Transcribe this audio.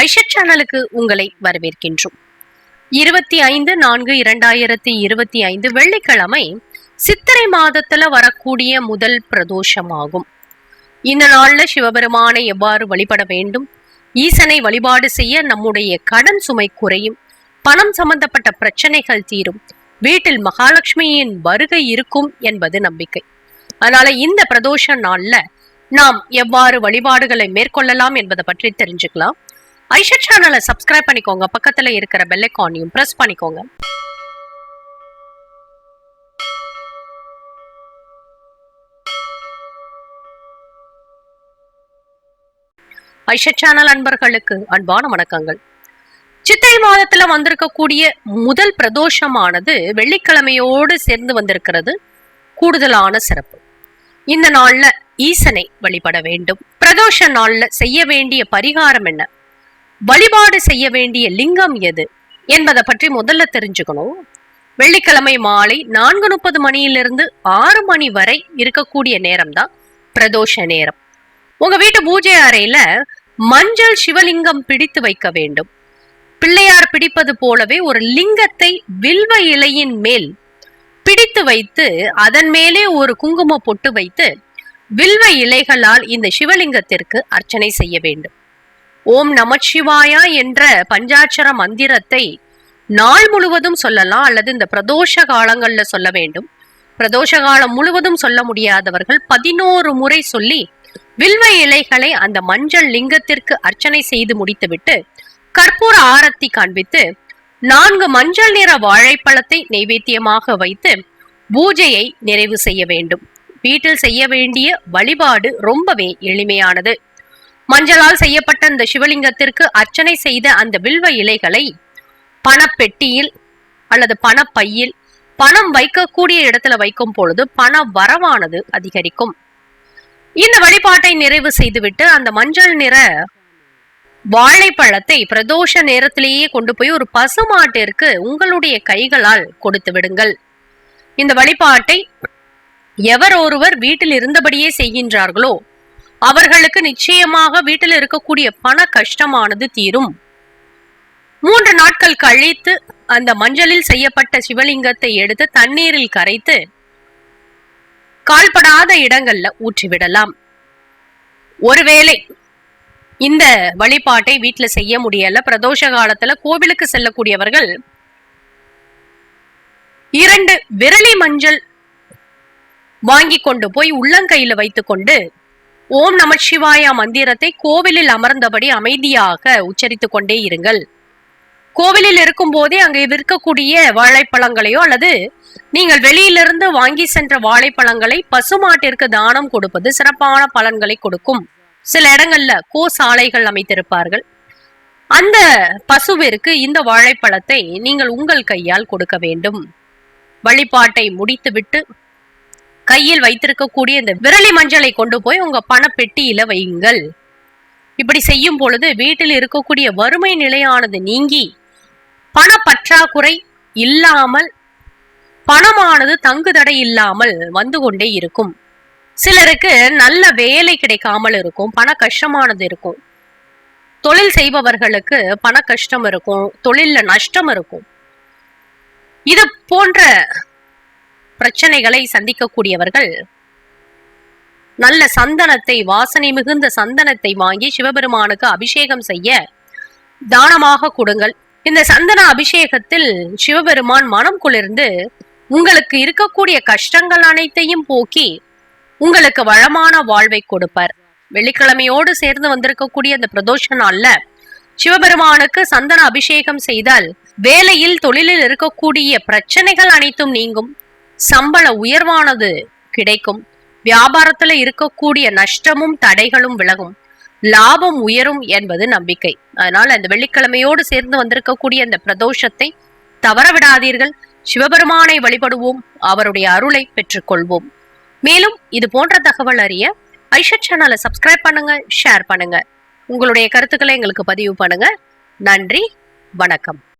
ஐஷத் சேனலுக்கு உங்களை வரவேற்கின்றோம். இருபத்தி ஐந்து நான்கு இரண்டாயிரத்தி இருபத்தி ஐந்து வெள்ளிக்கிழமை சித்திரை மாதத்துல வரக்கூடிய முதல் பிரதோஷமாகும். இந்த நாள்ல சிவபெருமானை எவ்வாறு வழிபட வேண்டும்? ஈசனை வழிபாடு செய்ய நம்முடைய கடன் சுமை குறையும். பணம் சம்பந்தப்பட்ட பிரச்சனைகள் தீரும். வீட்டில் மகாலட்சுமியின் வருகை இருக்கும் என்பது நம்பிக்கை. அதனால இந்த பிரதோஷ நாள்ல நாம் எவ்வாறு வழிபாடுகளை மேற்கொள்ளலாம் என்பதை பற்றி தெரிஞ்சுக்கலாம். ஐஷா சேனலை சப்ஸ்கிரைப் பண்ணிக்கோங்க. பக்கத்துல இருக்கிற பெல்லைக்கானையும் பிரஸ் பண்ணிக்கோங்க. ஐஷா சேனல் அன்பர்களுக்கு அன்பான வணக்கங்கள். சித்திரை மாதத்துல வந்திருக்கக்கூடிய முதல் பிரதோஷமானது வெள்ளிக்கிழமையோடு சேர்ந்து வந்திருக்கிறது. கூடுதலான சிறப்பு. இந்த நாள்ல ஈசனை வழிபட வேண்டும். பிரதோஷ நாள்ல செய்ய வேண்டிய பரிகாரம் என்ன? வழிபாடு செய்ய வேண்டிய லிங்கம் எது என்பதை பற்றி முதல்ல தெரிஞ்சுக்கணும். வெள்ளிக்கிழமை மாலை நான்கு முப்பது மணியிலிருந்து ஆறு மணி வரை இருக்கக்கூடிய நேரம் தான் பிரதோஷ நேரம். உங்க வீட்டு பூஜை அறையில மஞ்சள் சிவலிங்கம் பிடித்து வைக்க வேண்டும். பிள்ளையார் பிடிப்பது போலவே ஒரு லிங்கத்தை வில்வ இலையின் மேல் பிடித்து வைத்து அதன் மேலே ஒரு குங்கும பொட்டு வைத்து வில்வ இலைகளால் இந்த சிவலிங்கத்திற்கு அர்ச்சனை செய்ய வேண்டும். ஓம் நமச்சிவாயா என்ற பஞ்சாட்சர மந்திரத்தை நாள் முழுவதும் சொல்லலாம் அல்லது இந்த பிரதோஷ காலங்கள்ல சொல்ல வேண்டும். பிரதோஷ காலம் முழுவதும் சொல்ல முடியாதவர்கள் பதினோரு முறை சொல்லி வில்வ இலைகளை அந்த மஞ்சள் லிங்கத்திற்கு அர்ச்சனை செய்து முடித்துவிட்டு கற்பூர ஆரத்தி காண்பித்து நான்கு மஞ்சள் நிற வாழைப்பழத்தை நைவேத்தியமாக வைத்து பூஜையை நிறைவு செய்ய வேண்டும். வீட்டில் செய்ய வேண்டிய வழிபாடு ரொம்பவே எளிமையானது. மஞ்சளால் செய்யப்பட்ட அந்த சிவலிங்கத்திற்கு அர்ச்சனை செய்த அந்த வில்வ இலைகளை பணப்பெட்டியில் அல்லது பணப்பையில் பணம் வைக்கக்கூடிய இடத்துல வைக்கும் பொழுது பண வரவானது அதிகரிக்கும். இந்த வழிபாட்டை நிறைவு செய்துவிட்டு அந்த மஞ்சள் நிற வாழைப்பழத்தை பிரதோஷ நேரத்திலேயே கொண்டு போய் ஒரு பசுமாட்டிற்கு உங்களுடைய கைகளால் கொடுத்து விடுங்கள். இந்த வழிபாட்டை எவர் ஒருவர் வீட்டில் இருந்தபடியே செய்கின்றார்களோ அவர்களுக்கு நிச்சயமாக வீட்டில் இருக்கக்கூடிய பண கஷ்டமானது தீரும். மூன்று நாட்கள் கழித்து அந்த மஞ்சளில் செய்யப்பட்ட சிவலிங்கத்தை எடுத்து தண்ணீரில் கரைத்து கால்படாத இடங்கள்ல ஊற்றிவிடலாம். ஒருவேளை இந்த வழிபாட்டை வீட்டுல செய்ய முடியல. பிரதோஷ காலத்துல கோவிலுக்கு செல்லக்கூடியவர்கள் இரண்டு விரலி மஞ்சள் வாங்கி கொண்டு போய் உள்ளங்கையில வைத்துக்கொண்டு ஓம் நமசிவாயா மந்திரத்தை கோவிலில் அமர்ந்தபடி அமைதியாக உச்சரித்துக் கொண்டே இருங்கள். கோவிலில் இருக்கும் போதே அங்கே விற்கக்கூடிய வாழைப்பழங்களையோ அல்லது நீங்கள் வெளியிலிருந்து வாங்கி சென்ற வாழைப்பழங்களை பசுமாட்டிற்கு தானம் கொடுப்பது சிறப்பான பலன்களை கொடுக்கும். சில இடங்கள்ல கோ சாலைகள் அமைத்திருப்பார்கள். அந்த பசுவிற்கு இந்த வாழைப்பழத்தை நீங்கள் உங்கள் கையால் கொடுக்க வேண்டும். வழிபாட்டை முடித்துவிட்டு கையில் வைத்திருக்கக்கூடிய இந்த விரலி மஞ்சளை கொண்டு போய் உங்க பணப்பெட்டியில வையுங்கள். இப்படி செய்யும் பொழுது வீட்டில் இருக்கக்கூடிய வறுமை நிலையானது நீங்கி பண பற்றாக்குறை இல்லாமல் பணமானது தங்குதடை இல்லாமல் வந்து கொண்டே இருக்கும். சிலருக்கு நல்ல வேலை கிடைக்காமல் இருக்கும் பண கஷ்டமானது இருக்கும். தொழில் செய்பவர்களுக்கு பண கஷ்டம் இருக்கும் தொழில்ல நஷ்டம் இருக்கும். இது போன்ற பிரச்சனைகளை சந்திக்கக்கூடியவர்கள். நல்ல சந்தனத்தை வாசனை மிகுந்த சந்தனத்தை வாங்கி சிவபெருமானுக்கு அபிஷேகம் செய்ய தானமாக கொடுங்கள். இந்த சந்தன அபிஷேகத்தில் சிவபெருமான் மனம் குளிர்ந்து உங்களுக்கு இருக்கக்கூடிய கஷ்டங்கள் அனைத்தையும் போக்கி உங்களுக்கு வளமான வாழ்வை கொடுப்பார். வெள்ளிக்கிழமையோடு சேர்ந்து வந்திருக்கக்கூடிய அந்த பிரதோஷ நாள்ல சிவபெருமானுக்கு சந்தன அபிஷேகம் செய்தால் வேலையில் தொழிலில் இருக்கக்கூடிய பிரச்சனைகள் அனைத்தும் நீங்கும். சம்பள உயர்வானது கிடைக்கும். வியாபாரத்துல இருக்கக்கூடிய நஷ்டமும் தடைகளும் விலகும். லாபம் உயரும் என்பது நம்பிக்கை. அதனால் அந்த வெள்ளிக்கிழமையோடு சேர்ந்து வந்திருக்கக்கூடிய அந்த பிரதோஷத்தை தவற விடாதீர்கள் சிவபெருமானை வழிபடுவோம். அவருடைய அருளை பெற்றுக்கொள்வோம். மேலும் இது போன்ற தகவல் அறிய ஐஷத் சேனலை சப்ஸ்கிரைப் பண்ணுங்க ஷேர் பண்ணுங்க. உங்களுடைய கருத்துக்களை எங்களுக்கு பதிவு பண்ணுங்க. நன்றி வணக்கம்.